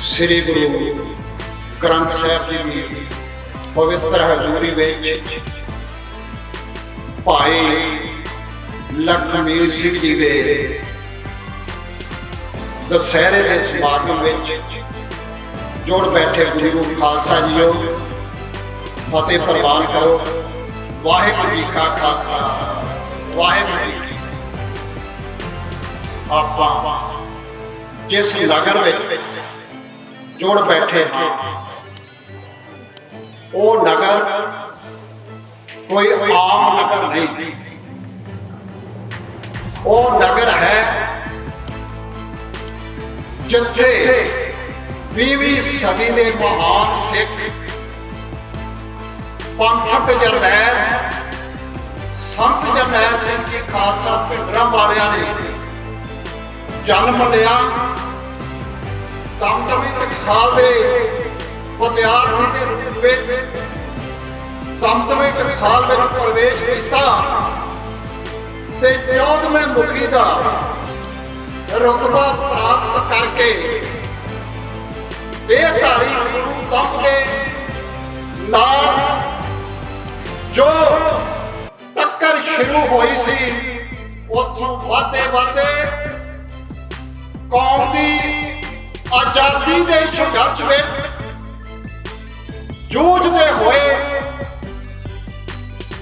ਸ੍ਰੀ ਗੁਰੂ ਗ੍ਰੰਥ ਸਾਹਿਬ ਜੀ ਦੀ ਪਵਿੱਤਰ ਹਜ਼ੂਰੀ ਵਿੱਚ ਭਾਈ ਲਖਮੀਰ ਸਿੰਘ ਜੀ ਦੇ ਦੁਸਹਿਰੇ ਦੇ ਸਮਾਗਮ ਵਿੱਚ ਜੁੜ ਬੈਠੇ ਗੁਰੂ ਖਾਲਸਾ ਜੀਓ, ਫਤਿਹ ਪ੍ਰਵਾਨ ਕਰੋ। ਵਾਹਿਗੁਰੂ ਜੀ ਕਾ ਖਾਲਸਾ, ਵਾਹਿਗੁਰੂ ਜੀ ਕੀ ਆਪਾਂ ਜਿਸ ਨਗਰ ਵਿੱਚ ਜੁੜ ਬੈਠੇ ਹਾਂ। ਉਹ ਨਗਰ ਕੋਈ ਆਮ ਨਗਰ ਨਹੀਂ। ਉਹ ਨਗਰ ਹੈ ਜਿੱਥੇ 20ਵੀਂ ਸਦੀ ਦੇ ਮਹਾਨ ਸਿੱਖ ਪੰਥਕ ਜਰਨੈਲ, ਸੰਤ ਜਰਨੈਲ ਸਿੰਘ ਜੀ ਖਾਲਸਾ ਭਿੰਡਰਾਂ ਵਾਲਿਆਂ ਨੇ ਜਨਮ ਲਿਆ। ਦਮਦਮੀ ਟਕਸਾਲ ਦੇ ਵਿਦਿਆਰਥੀ ਦੇ ਵਿੱਚ ਦਮਦਮੀ ਟਕਸਾਲ ਵਿੱਚ ਪ੍ਰਵੇਸ਼ ਕੀਤਾ ਤੇ 14ਵੇਂ ਮੁਖੀ ਦਾ ਰਤਬਾ ਪ੍ਰਾਪਤ ਕਰਕੇ ਇਹ ਧਾਰੀ ਗੁਰੂ ਦਮ ਦੇ ਆਜ਼ਾਦੀ ਦੇ ਸੰਘਰਸ਼ ਵਿੱਚ ਜੂਝਦੇ ਹੋਏ।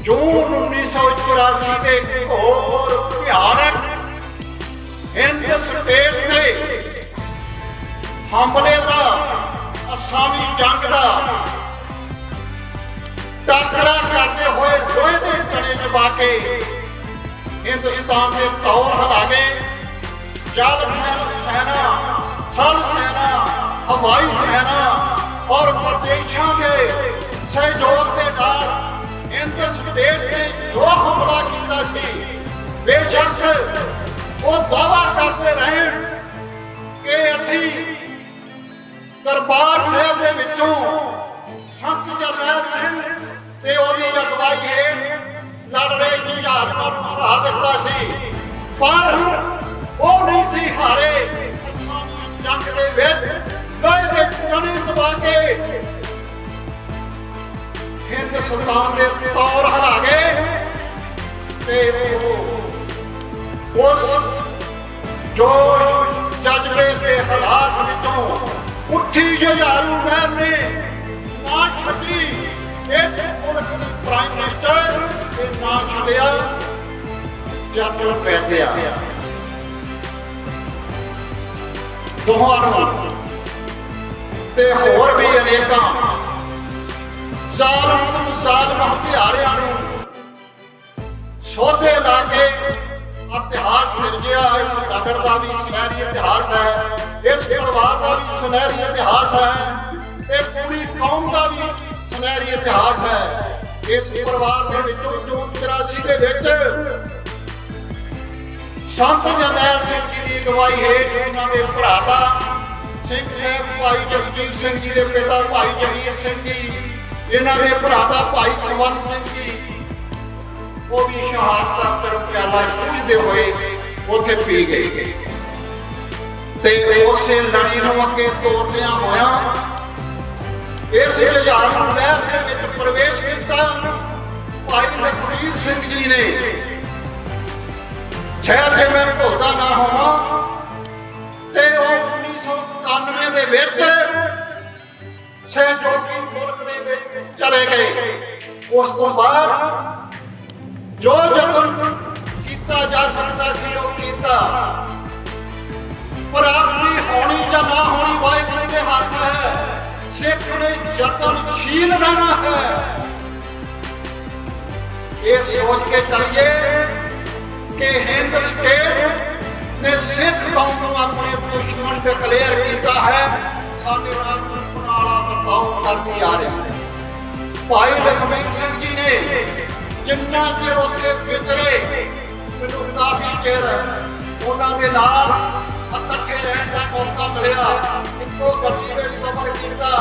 ਜੂਨ 1984 ਦੇ ਘੋਰ ਭਿਆਨਕ ਹਿੰਦ ਸਟੇਟ ਦੇ ਹਮਲੇ ਦਾ, ਅਸਾਮੀ ਜੰਗ ਦਾ ਟਾਕਰਾ ਕਰਦੇ ਹੋਏ ਲੋਹੇ ਦੇ ਕਣੇ ਚਬਾ ਕੇ ਹਿੰਦੁਸਤਾਨ ਦੇ ਤੌਰ ਹਿਲਾ ਗਏ ਜਲ, ਥਲ, ਸੈਨਾ ਥਲ, ਸੈਨਾ ਹਵਾਈ ਸੈਨਾ ਔਰ ਵਿਦੇਸ਼ਾਂ ਦੇ ਸਹਿਯੋਗ ਦੇ ਨਾਲ ਹਿੰਦ ਸਟੇਟ ਨੇ ਜੋ ਹਮਲਾ ਕੀਤਾ ਸੀ, ਬੇਸ਼ੱਕ ਤੇ ਨਾ ਛੱਡਿਆ ਜਨਰਲ ਪੈਦਿਆ ਦੋਹਾਂ ਨੂੰ ਤੇ ਹੋਰ ਵੀ ਅਨੇਕਾਂ ਜ਼ਾਲਮ ਤੋਂ ਜ਼ਾਲਮ ਹਥਿਆਰਿਆਂ ਨੂੰ ਸੋਧੇ ਲਾ ਕੇ ਇਤਿਹਾਸ ਸਿਰਜਿਆ ਇਸ ਨਗਰ ਦਾ ਵੀ ਸੁਨਹਿਰੀ ਇਤਿਹਾਸ ਹੈ, ਇਸ ਪਰਿਵਾਰ ਦਾ ਵੀ ਸੁਨਹਿਰੀ ਇਤਿਹਾਸ ਹੈ। ਇਸ ਪਰਿਵਾਰ ਦੇ ਵਿੱਚੋਂ ਜੂਨ 84 ਦੇ ਵਿੱਚ ਸੰਤ ਜਰਨੈਲ ਸਿੰਘ ਜੀ ਦੀ ਅਗਵਾਈ ਹੇਠ ਉਹਨਾਂ ਦੇ ਭਰਾ ਦਾ ਸਿੰਘ ਸਾਹਿਬ ਭਾਈ ਜਸਵੀਰ ਸਿੰਘ ਜੀ ਦੇ ਪਿਤਾ ਭਾਈ ਜਗੀਰ ਸਿੰਘ ਜੀ, ਇਹਨਾਂ ਦੇ ਭਰਾ ਦਾ ਭਾਈ ਸਵਰਨ ਸਿੰਘ ਜੀ, ਉਹ ਵੀ ਸ਼ਹਾਦਤ ਦਾ ਕਰਮ ਪਿਆਲਾ ਪੂਜਦੇ ਹੋਏ ਉੱਥੇ ਪੀ ਗਏ। ਤੇ ਉਸੇ ਲੜੀ ਨੂੰ ਅੱਗੇ ਤੋਰਦਿਆਂ ਹੋਇਆਂ ਇਸ ਜੁਝਾਰ ਲਹਿਰ ਦੇ ਵਿੱਚ ਪ੍ਰਵੇਸ਼ ਕੀਤਾ ਭਾਈ ਲਖਵੀਰ ਸਿੰਘ ਜੀ ਨੇ। ਸ਼ਾਇਦ ਜੇ ਮੈਂ ਭੁੱਲਦਾ ਨਾ ਹੋਵਾਂ, ਤੇ ਉਹ 1991 ਦੇ ਵਿੱਚ ਸਹਿਯੋਗੀ ਮੁਲਕ ਦੇ ਵਿੱਚ ਚਲੇ ਗਏ। ਉਸ ਤੋਂ ਬਾਅਦ ਜੋ ਯਤਨ ਕੀਤਾ ਜਾ ਸਕਦਾ ਸੀ, ਉਹ ਕੀਤਾ। ਪ੍ਰਾਪਤੀ ਹੋਣੀ ਜਾਂ ਨਾ ਹੋਣੀ ਵਾਹਿਗੁਰੂ ਦੇ ਹੱਥ ਹੈ। ਸਿੱਖ ਨੇ ਯਤਨਸ਼ੀਲ ਰਹਿਣਾ ਹੈ। ਇਹ ਸੋਚ ਕੇ ਚੱਲੀਏ ਕਿ ਹਿੰਦ ਸਟੇਟ ਨੇ ਸਿੱਖ ਕੌਮ ਨੂੰ ਆਪਣੇ ਦੁਸ਼ਮਣ ਡਿਕਲੇਅਰ ਕੀਤਾ ਹੈ। ਸਾਡੇ ਨਾਲ ਵਾਲਾ ਵਰਤਾਓ ਕਰਦੀ ਆ ਰਹੀ ਹੈ। ਭਾਈ ਲਖਮੀਰ ਸਿੰਘ ਜੀ ਨੇ ਜਿੰਨਾ ਚਿਰ ਉੱਥੇ ਵਿਚਰੇ, ਮੈਨੂੰ ਕਾਫੀ ਚਿਰ ਉਹਨਾਂ ਦੇ ਨਾਲ ਇਕੱਠੇ ਰਹਿਣ ਦਾ ਮੌਕਾ ਮਿਲਿਆ। ਇੱਕੋ ਗੱਡੀ ਵਿੱਚ ਸਫ਼ਰ ਕੀਤਾ।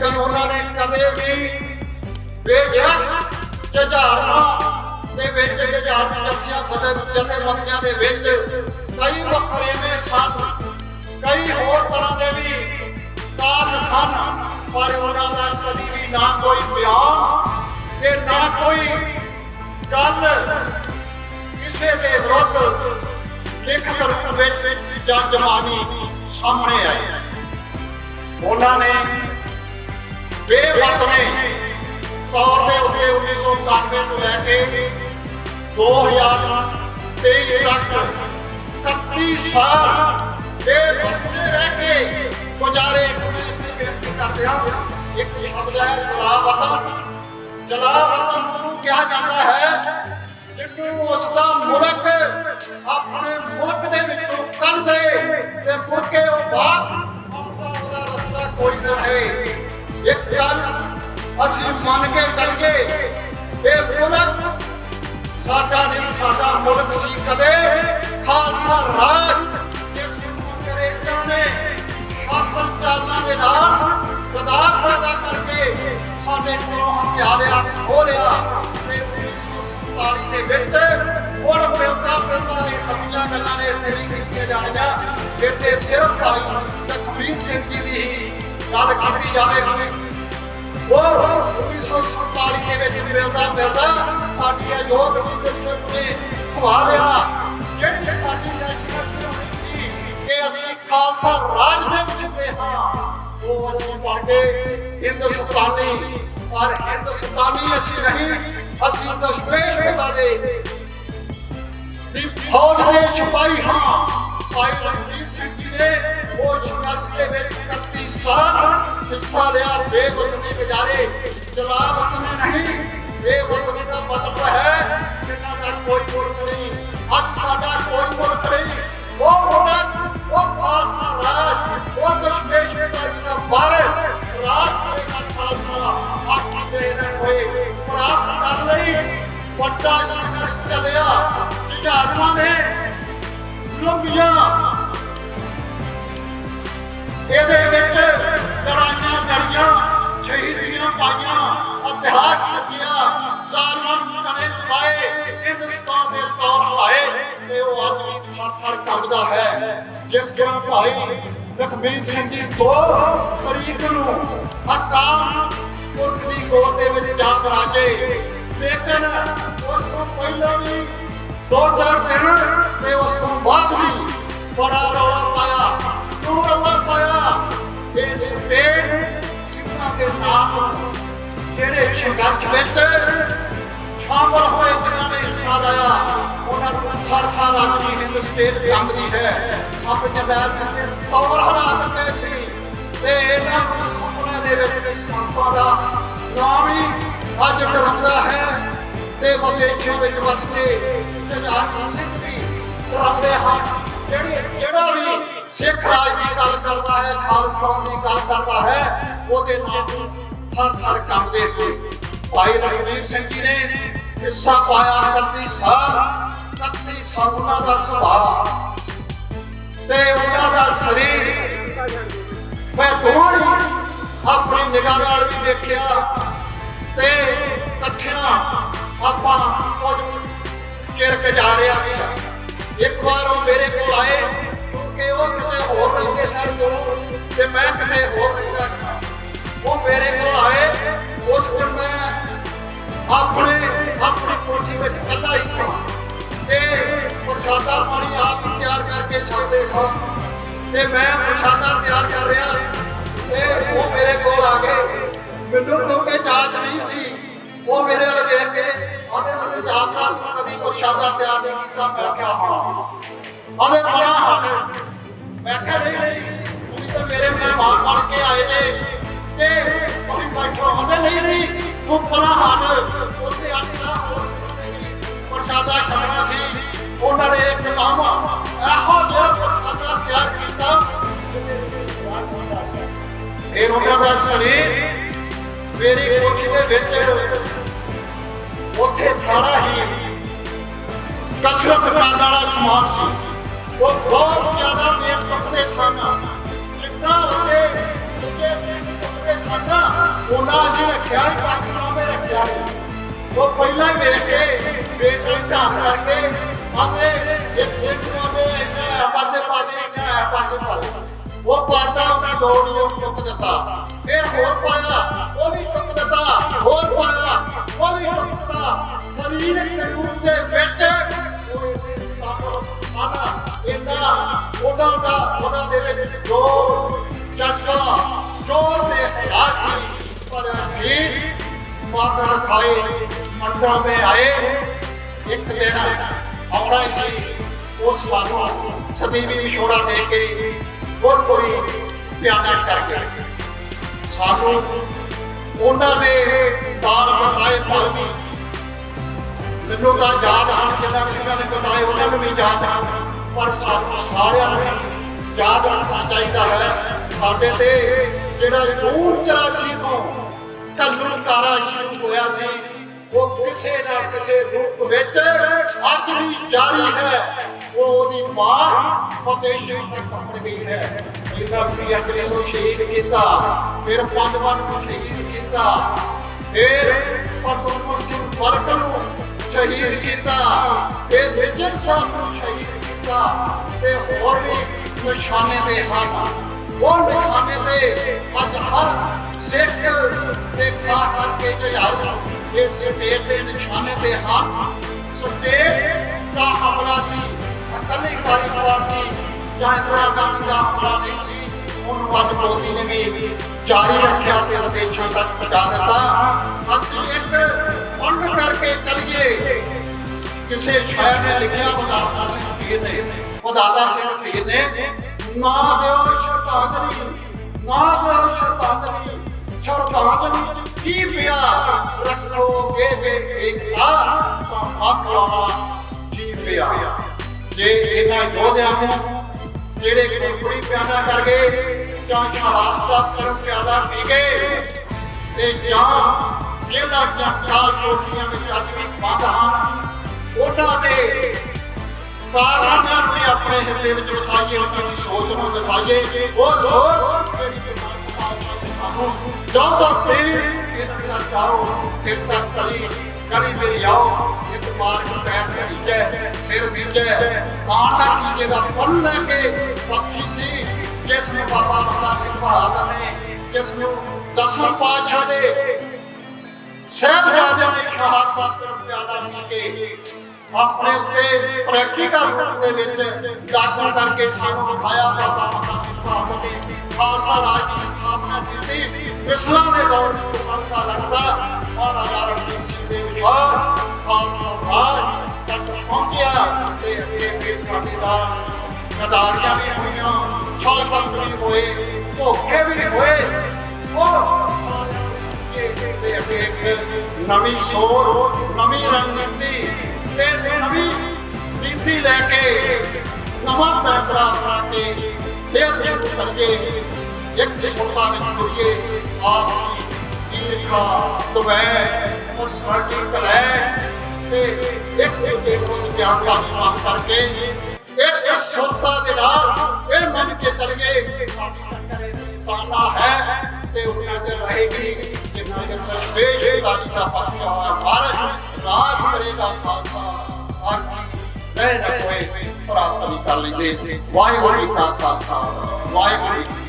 ਲੇਕਿਨ ਉਹਨਾਂ ਨੇ ਕਦੇ ਵੀ ਬੇਸ਼ੱਕ ਜੁਝਾਰਨਾ ਦੇ ਵਿੱਚ ਵਿੱਚ ਜਜਾਰ ਫਤਿਹ ਜਥੇਬੰਦੀਆਂ ਦੇ ਵਿੱਚ ਕਈ ਵਖਰੇਵੇਂ ਸਨ, ਕਈ ਹੋਰ ਤਰ੍ਹਾਂ ਦੇ ਵੀ ਕਾਰਨ ਸਨ, ਪਰ ਉਹਨਾਂ ਦਾ ਕਦੀ ਵੀ ਨਾ ਕੋਈ ਬਿਆਨ ਤੇ ਨਾ ਕੋਈ ਗੱਲ ਕਿਸੇ ਦੇ ਵਿਰੁੱਧ ਲਿਖਤ ਰੂਪ ਵਿੱਚ ਜਾਂ ਜ਼ਮਾਨੀ ਸਾਹਮਣੇ ਆਈ। ਉਹਨਾਂ ਨੇ ਬੇਵਤਨੇ ਤੌਰ ਦੇ ਉੱਤੇ 1991 ਤੋਂ ਲੈ ਕੇ 2023 ਤੱਕ 31 ਸਾਲ ਬੇਵਤਨੇ ਰਹਿ ਕੇ ਗੁਜ਼ਾਰੇ ਇੱਕ ਮੈਂ ਇੱਥੇ ਬੇਨਤੀ ਕਰਦੇ ਹਾਂ, ਇੱਕ ਸ਼ਬਦ ਹੈ ਜਲਾ ਵਤਨ ਜਲਾ ਵਤਨ ਉਹਨੂੰ ਕਿਹਾ ਜਾਂਦਾ ਹੈ ਜਿਹਨੂੰ ਉਸ ਦਾ ਮੁਲਕ ਆਪਣੇ ਮੁਲਕ ਦੇ ਵਿੱਚੋਂ ਕੱਢ ਦੇ ਤੇ ਮੁੜ ਕੇ ਉਹ ਬਾਪ ਆਉਂਦਾ ਉਹਦਾ ਰਸਤਾ ਕੋਈ ਨਾ ਰਹੇ। ਇੱਕ ਗੱਲ ਅਸੀਂ ਮੰਨ ਕੇ ਚੱਲੀਏ, ਇਹ ਮੁਲਕ ਸਾਡਾ ਨਹੀਂ, ਸਾਡਾ ਮੁਲਕ ਸੀ ਕਦੇ ਖਾਲਸਾ ਰਾਜ। ਜਿਸ ਨੂੰ ਅੰਗਰੇਜ਼ਾਂ ਨੇ ਸ਼ਾਸਨ ਚਾਲਾਂ ਦੇ ਨਾਲ ਗਦਾਰ ਪੈਦਾ ਕਰਕੇ ਸਾਡੇ ਕੋਲੋਂ ਹਥਿਆਰ ਲਿਆ ਖੋਹ ਲਿਆ ਤੇ 1947 ਦੇ ਵਿੱਚ ਹੁਣ ਮਿਲਦਾ ਮਿਲਦਾ ਇਹ ਕਮੀਆਂ ਗੱਲਾਂ ਨੇ ਇੱਥੇ ਨਹੀਂ ਕੀਤੀਆਂ ਜਾਣੀਆਂ। ਇੱਥੇ ਸਿਰਫ ਭਾਈ ਲਖਬੀਰ ਸਿੰਘ ਜੀ ਦੀ ਹੀ ਗੱਲ ਕੀਤੀ ਜਾਵੇਗੀ ਉਹ 1947 ਦੇ ਵਿੱਚ ਮਿਲਦਾ ਮਿਲਦਾ ਸਾਡੀ ਆਯੋਗ ਲੀਡਰਸ਼ਿਪ ਨੇ ਖਵਾ ਲਿਆ। ਜਿਹੜੀ ਸਾਡੀ ਨੈਸ਼ਨਲ ਹੋਣੀ ਸੀ ਕਿ ਅਸੀਂ ਖਾਲਸਾ ਰਾਜ ਦੇ ਵਿੱਚ ਹਾਂ, ਉਹ ਅਸੀਂ ਬਣ ਗਏ ਹਿੰਦੁਸਤਾਨੀ। ਪਰ ਹਿੰਦੁਸਤਾਨੀ ਅਸੀਂ ਨਹੀਂ, ਅਸੀਂ ਦਸ਼ਮੇਸ਼ ਪਿਤਾ ਦੇ। ਦੀ ਫੌਜ ਦੇ ਸਿਪਾਹੀ ਹਾਂ। ਭਾਈ ਲਖਬੀਰ ਸਿੰਘ ਜੀ ਨੇ ਉਹ ਸੰਘਰਸ਼ ਦੇ ਵਿੱਚ 31 ਸਾਲ ਹਿੱਸਾ ਲਿਆ ਬੇਵਤਨੀ ਗੁਜ਼ਾਰੇ ਜਲਾ ਵਤਨੀ ਨਹੀਂ, ਬੇਵਤਨੀ ਦਾ ਮਤਲਬ ਹੈ ਜਿਨ੍ਹਾਂ ਦਾ ਕੋਈ ਮੁਲਕ ਨਹੀਂ। ਅੱਜ ਸਾਡਾ ਕੋਈ ਮੁਲਕ ਨਹੀਂ। ਉਹ ਮੁਲਕ, ਉਹ ਖਾਲਸਾ ਰਾਜ, ਉਹ ਦਸ਼ਮੇਸ਼ ਪਿਤਾ ਜੀ ਦਾ ਬਾਹਰ ਰਾਜ ਕਰੇਗਾ ਖਾਲਸਾ। ਆਖੀ ਰਹੇ ਨਾ ਕੋਈ ਪ੍ਰਾਪਤ ਕਰ ਲਈ, ਵੱਡਾ ਸੰਘਰਸ਼ ਚੱਲਿਆ। ਜੁਝਾਰੂਆਂ ਨੇ ਲੰਬੀਆਂ ਇਹਦੇ ਵਿੱਚ ਲੜਾਈਆਂ, ਲੜੀਆਂ, ਸ਼ਹੀਦੀਆਂ ਪਾਈਆਂ, ਇਤਿਹਾਸ ਸੱਜਿਆ ਜ਼ਾਲਮਾਂ ਨੂੰ ਕਨੇ ਦਬਾਏ ਹਿੰਦੁਸਤਾਨ ਦੇ ਤੌਰ ਲਾਏ ਤੇ ਉਹ ਅੱਜ ਥਰ ਥਰ ਕੰਬਦਾ ਹੈ। ਜਿਸ ਤਰ੍ਹਾਂ ਭਾਈ ਲਖਬੀਰ ਸਿੰਘ ਜੀ ਦੋ ਤਰੀਕ ਨੂੰ ਹਕਾਮ ਪੁਰਖ ਦੀ ਗੋਦ ਦੇ ਵਿੱਚ ਜਾ ਬਰਾਜੇ ਲੇਕਿਨ ਉਸ ਤੋਂ ਪਹਿਲਾਂ ਵੀ ਦੋ ਚਾਰ ਦਿਨ ਤੇ ਉਸ ਤੋਂ ਬਾਅਦ ਹਰ ਨੂੰ ਥਰ ਅੱਜ ਵੀ ਹਿੰਦ ਸਟੇਟ ਕੰਬਦੀ ਹੈ। ਸਭ ਜਰਨੈਲ ਸਿੰਘ ਨੇ ਤੌਰ ਹਰਾ ਦਿੱਤੇ ਸੀ ਤੇ ਇਹਨਾਂ ਨੂੰ ਸੁਪਨੇ ਦੇ ਵਿੱਚ ਸੰਤਾਂ ਦਾ ਨਾਮ ਹੀ ਅੱਜ ਡਰਾਉਂਦਾ ਹੈ ਤੇ ਵਿਦੇਸ਼ਾਂ ਵਿੱਚ ਵਸਦੇ ਜਜਾਰ ਸਿੰਘ ਵੀ ਡਰਾਉਂਦੇ ਹਨ। ਜਿਹੜੀ ਜਿਹੜਾ ਵੀ ਸਿੱਖ ਰਾਜ ਦੀ ਗੱਲ ਕਰਦਾ ਹੈ, ਖਾਲਸਤਾਨ ਦੀ ਗੱਲ ਕਰਦਾ ਹੈ, ਉਹਦੇ ਨਾਮ ਥਰ ਥਰ ਕੰਬਦੇ ਹਨ ਭਾਈ ਰਣਜੀਤ ਸਿੰਘ ਜੀ ਨੇ ਹਿੱਸਾ ਪਾਇਆ 31 ਸਾਲ 31 ਸਾਲ ਉਹਨਾਂ ਦਾ ਸੁਭਾਅ ਤੇ ਉਹਨਾਂ ਦਾ ਸਰੀਰ। ਮੈਂ ਦੋਵਾਂ ਆਪਣੀ ਨਿਗਾਹ ਨਾਲ ਵੀ ਦੇਖਿਆ ਤੇ ਇਕੱਠਿਆਂ ਆਪਾਂ ਕੁਝ ਚਿਰ ਗੁਜ਼ਾਰਿਆ ਵੀ ਇੱਕ ਵਾਰ ਉਹ ਮੇਰੇ ਕੋਲ ਆਏ, ਕਿਉਂਕਿ ਉਹ ਕਿਤੇ ਹੋਰ ਰਹਿੰਦੇ ਸਨ ਦੂਰ ਤੇ ਮੈਂ ਕਿਤੇ ਹੋਰ ਰਹਿੰਦਾ ਸੀ। ਉਹ ਮੇਰੇ ਕੋਲ ਆਏ, ਉਸ ਦਿਨ ਮੈਂ ਆਪਣੇ, ਆਪਣੀ ਕੋਠੀ ਵਿੱਚ ਇਕੱਲਾ ਹੀ ਸਾਂ। ਤੇ ਪ੍ਰਸ਼ਾਦਾ ਪਾਣੀ ਆਪ ਹੀ ਤਿਆਰ ਕਰਕੇ ਛਕਦੇ ਸਾਂ। ਤੇ ਮੈਂ ਪ੍ਰਸ਼ਾਦਾ ਤਿਆਰ ਕਰ ਰਿਹਾ ਤੇ ਉਹ ਮੇਰੇ ਕੋਲ ਆ ਗਏ। ਮੈਨੂੰ ਕਿਉਂਕਿ ਜਾਂਚ ਨਹੀਂ ਸੀ, ਉਹ ਮੇਰੇ ਵੱਲ ਵੇਖ ਕੇ ਆਂਦੇ ਮੈਨੂੰ ਜਾਣਦਾ ਤੂੰ, ਕਦੀ ਪ੍ਰਸ਼ਾਦਾ ਤਿਆਰ ਨਹੀਂ ਕੀਤਾ। ਮੈਂ ਕਿਹਾ, ਹਾਂ। ਆਂਦੇ ਪਰਾਂ ਹਟ ਮੈਂ ਕਿਹਾ, ਨਹੀਂ ਨਹੀਂ, ਤੁਸੀਂ ਤਾਂ ਮੇਰੇ ਮਹਿਮਾਨ ਬਣ ਕੇ ਆਏ ਜੇ ਤੇ ਤੁਸੀਂ ਬੈਠੋ। ਆਂਦੇ ਨਹੀਂ ਨਹੀਂ, ਤੂੰ ਪਰਾਂ ਹਟ ਉੱਥੇ ਆ ਪ੍ਰਸ਼ਾਦਾ ਛਕਣਾ ਸੀ, ਉਹਨਾਂ ਨੇ ਇੱਕਦਮ ਇਹੋ ਜਿਹਾ ਪ੍ਰਸ਼ਾਦਾ ਤਿਆਰ ਕੀਤਾ ਫਿਰ ਉਹਨਾਂ ਦਾ ਸਰੀਰ ਮੇਰੀ ਕੋਠੀ ਦੇ ਵਿੱਚ ਉੱਥੇ ਸਾਰਾ ਹੀ ਕਸਰਤ ਕਰਨ ਵਾਲਾ ਸਮਾਨ ਸੀ। ਉਹ ਬਹੁਤ ਜ਼ਿਆਦਾ ਵੇਟ ਪੱਕਦੇ ਸਨ। ਜਿੰਨਾ ਉੱਤੇ ਪੱਕਦੇ ਸਨ, ਉਹਨਾਂ ਅਸੀਂ ਰੱਖਿਆ ਹੀ ਪਾਕਿਸਤਾਨ ਰੱਖਿਆ। ਉਹ ਪਹਿਲਾਂ ਹੀ ਵੇਖ ਕੇ ਬੇਟੇ ਧਿਆਨ ਕਰਕੇ ਆਂਦੇ ਇੱਕ ਸਿੱਖ ਨੂੰ ਆਂਦੇ ਇੰਨਾ ਇਹ ਪਾਸੇ ਪਾ ਦੇ ਇੰਨਾ ਇਹ ਪਾਸੇ ਪਾ ਦੇ ਉਹ ਪਾਤਾ ਉਹਨਾਂ ਡੋਰੀ ਨੂੰ ਚੁੱਕ ਦਿੱਤਾ ਫਿਰ ਹੋਰ ਪਾਇਆ ਉਹ ਵੀ ਚੁੱਕ ਦਿੱਤਾ ਹੋਰ ਪਾਇਆ ਦੇ ਵਿੱਚ ਉਹ ਇੰਨੇ ਤੰਦਰੁਸਤ ਸਨ ਇੰਨਾ ਉਹਨਾਂ ਦਾ ਉਹਨਾਂ ਦੇ ਵਿੱਚ ਜੋ ਜਜ਼ਬਾ ਜੋਰ ਦੇ ਹਯਾ ਸੀ ਪਰ ਫਿਰ ਮਨ ਰਖਾਏ ਮੰਡਰਾਂ ਮੇ ਆਏ ਇੱਕ ਦਿਨ ਆਉਣਾ ਹੀ ਸੀ। ਉਹ ਸਾਨੂੰ ਸਦੀਵੀ ਵਿਛੋੜਾ ਦੇ ਕੇ ਗੁਰਪੁਰੀ ਕੋਈ ਪਿਆਨਾ ਕਰ ਗਿਆ ਸਾਨੂੰ ਉਹਨਾਂ ਦੇ ਦਾਲ ਬਤਾਏ ਪਲ ਵੀ। ਮੈਨੂੰ ਤਾਂ ਯਾਦ ਹਨ ਜਿੰਨਾ ਸਿੰਘਾਂ ਨੇ ਬਤਾਏ, ਉਹਨਾਂ ਨੂੰ ਵੀ ਯਾਦ ਹਨ। ਪਰ ਸਾਨੂੰ ਸਾਰਿਆਂ ਨੂੰ ਯਾਦ ਰੱਖਣਾ ਚਾਹੀਦਾ ਹੈ। ਸਾਡੇ ਤੇ ਜਿਹੜਾ ਜੂਨ 84 ਤੋਂ ਕੱਲੂਕਾਰਾ ਸ਼ੁਰੂ ਹੋਇਆ ਸੀ ਉਹ ਕਿਸੇ ਨਾ ਕਿਸੇ ਰੂਪ ਵਿੱਚ ਅੱਜ ਵੀ ਜਾਰੀ ਹੈ। ਉਹ ਉਹਦੀ ਮਾਂ ਫਤਿਹ ਤੱਕ ਪਹੁੰਚ ਗਈ ਹੈ। ਇਹਨਾਂ ਵੀ ਅਜਰੇ ਨੂੰ ਸ਼ਹੀਦ ਕੀਤਾ, ਫਿਰ ਪੰਜਵਾਂ ਨੂੰ ਸ਼ਹੀਦ ਕੀਤਾ, ਫਿਰ ਪਰਦੁਮਨ ਸਿੰਘ ਫ਼ਰਕ ਨੂੰ ਸ਼ਹੀਦ ਕੀਤਾ, ਫਿਰ ਵਿਜਨ ਸਾਹਿਬ ਨੂੰ ਸ਼ਹੀਦ ਕੀਤਾ ਤੇ ਹੋਰ ਵੀ ਨਿਸ਼ਾਨੇ ਤੇ ਹਨ। ਉਹ ਨਿਸ਼ਾਨੇ ਤੇ ਅੱਜ ਹਰ ਸਿੱਖ ਦੇ ਖਾਸ ਕਰਕੇ ਜੁਝਾਰੂ ਇਸ ਸਟੇਟ ਦੇ ਨਿਸ਼ਾਨੇ ਤੇ ਹਨ ਸਟੇਟ ਦਾ ਹਮਲਾ ਸੀ, ਅਕਲੀ ਕਾਰੀਗਰ ਸੀ ਜਾਂ ਇੰਦਰਾ ਗਾਂਧੀ ਦਾ ਹਮਲਾ ਨਹੀਂ ਸੀ, ਉਹਨੂੰ ਅੱਜ ਮੋਦੀ ਨੇ ਵੀ ਜਾਰੀ ਰੱਖਿਆ ਤੇ ਵਿਦੇਸ਼ਾਂ ਤੱਕ ਪਹੁੰਚਾ ਦਿੱਤਾ। ਅਸੀਂ ਇੱਕ ਮੰਨ ਕਰਕੇ ਚੱਲੀਏ। ਕਿਸੇ ਸ਼ਾਇਰ ਨੇ ਲਿਖਿਆ ਵਧਾਤਾ ਸਿੰਘ ਧੀਰ ਨੇ ਵਧਾਤਾ ਸਿੰਘ ਧੀਰ ਨੇ, ਨਾ ਦਿਓ ਸ਼ਰਧਾਂਜਲੀ, ਨਾ ਦਿਓ ਸ਼ਰਧਾਂਜਲੀ ਸ਼ਰਧਾਂਜਲੀ ਕੀ ਪਿਆ ਰੱਖੋਗੇ ਜੇ ਏਕਤਾ ਤਾਂ ਮਨ ਵਾਲਾ ਜੀ ਪਿਆ? ਜੇ ਇਹਨਾਂ ਯੋਧਿਆਂ ਨੂੰ ਜਿਹੜੇ ਕੁਰਕੁਰੀ ਪਿਆਦਾ ਕਰ ਗਏ, ਜਾਂ ਸ਼ਹਾਦਤ ਦਾ ਕਰਮ ਪਿਆਦਾ ਪੀ ਗਏ, ਤੇ ਜਾਂ ਜਿਹੜਾ ਜਾਂ ਕਾਲ ਕੋਠੀਆਂ ਵਿੱਚ ਅੱਜ ਵੀ ਬੰਦ ਹਨ, ਉਹਨਾਂ ਦੇ ਕਾਰਨਾਂ ਨੂੰ ਆਪਣੇ ਹਿਰਦੇ ਵਿੱਚ ਵਸਾਈਏ, ਉਹਨਾਂ ਦੀ ਸੋਚ ਨੂੰ ਵਸਾਈਏ। ਉਹ ਸੋਚ ਜਿਹੜੀ ਕਿ ਮਾਨਵਤਾ ਨੇ ਸਾਨੂੰ ਜਾਂਦਾ ਪੀਰ ਇਹਨਾਂ ਦਾ ਚਾਰੋ ਸਿਰ ਤੱਕ ਕਰੀ ਕਰੀ ਮੇਰੀ ਇੱਕ ਮਾਰ ਪੈਰ ਕਰੀ ਸਿਰ ਦੀਜੈ। ਕਾਂਡਾ ਕੀਜੇ ਦਾ ਫਲ ਲੈ ਕੇ ਬਖਸ਼ੀ ਸੀ, ਜਿਸ ਨੂੰ ਬਾਬਾ ਬੰਦਾ ਸਿੰਘ ਬਹਾਦਰ ਨੇ, ਜਿਸ ਨੂੰ ਦਸਮ ਪਾਤਸ਼ਾਹ ਦੇ ਸਾਹਿਬਜ਼ਾਦਿਆਂ ਨੇ ਸ਼ਹਾਦਤ ਦਾ ਪਿਆਲਾ ਪੀ ਕੇ ਆਪਣੇ ਉੱਤੇ ਪ੍ਰੈਕਟੀਕਲ ਰੂਪ ਦੇ ਵਿੱਚ ਲਾਗੂ ਕਰਕੇ ਸਾਨੂੰ ਵਿਖਾਇਆ ਬਾਬਾ ਬੰਦਾ ਸਿੰਘ ਬਹਾਦਰ ਨੇ। ਖਾਲਸਾ ਰਾਜ ਦੀ ਸਥਾਪਨਾ ਮਿਸਲਾਂ ਦੇ ਦੌਰ ਵਿੱਚ ਪਤਾ ਲੱਗਦਾ। ਮਹਾਰਾਜਾ ਰਣਜੀਤ ਸਿੰਘ ਦੇ ਵਿਚਾਰ ਖਾਲਸਾ ਰਾਜ ਤੱਕ ਪਹੁੰਚਿਆ ਤੇ ਅੱਗੇ ਫਿਰ ਸਾਡੇ ਨਾਲ ਗਦਾਰੀਆਂ ਵੀ ਹੋਈਆਂ ਛਲਪਤ ਵੀ ਹੋਏ, ਧੋਖੇ ਵੀ ਹੋਏ। ਉਹ ਸਾਰੇ ਕੁਝ ਅੱਗੇ ਇੱਕ ਨਵੀਂ ਸੋਚ ਨਵੀਂ ਰਣਨੀਤੀ ਤੇ ਨਵੀਂ ਨੀਤੀ ਲੈ ਕੇ ਨਵਾਂ ਪੈਂਤਰਾ ਬਣਾ ਕੇ ਫੇਰ ਸ਼ੁਰੂ ਕਰੀਏ ਇੱਕ ਸੁਰਤਾ ਵਿੱਚ ਤੁਰੀਏ। ਆਪਸੀ ਈਰਖਾ ਦਵੈ ਔਰ ਸਾਡੀ ਕਲੈ ਤੇ ਇੱਕ ਦੂਜੇ ਨੂੰ ਗਿਆਨ ਬਾਣੀ ਮੰਗ ਕਰਕੇ ਇੱਕ ਸੁਰਤਾ ਦੇ ਨਾਲ ਇਹ ਮੰਨ ਕੇ ਚੱਲੀਏ ਸਾਡੀ ਟੱਕਰ ਹਿੰਦੁਸਤਾਨਾ ਹੈ ਤੇ ਉਹਨਾਂ ਚ ਰਹੇਗੀ ਜਿੰਨਾ ਚਿਰ ਪਰਵੇਸ਼ ਖੁਦਾ ਦਾ ਬਖਸ਼ਿਆ ਹੋਇਆ ਰਾਜ ਕਰੇਗਾ ਖਾਲਸਾ ਆਕੀ ਰਹਿ ਨਾ ਕੋਈ ਪ੍ਰਾਪਤ ਨਹੀਂ ਕਰ ਲੈਂਦੇ ਵਾਹਿਗੁਰੂ ਜੀ ਕਾ ਖਾਲਸਾ ਵਾਹਿਗੁਰੂ ਜੀ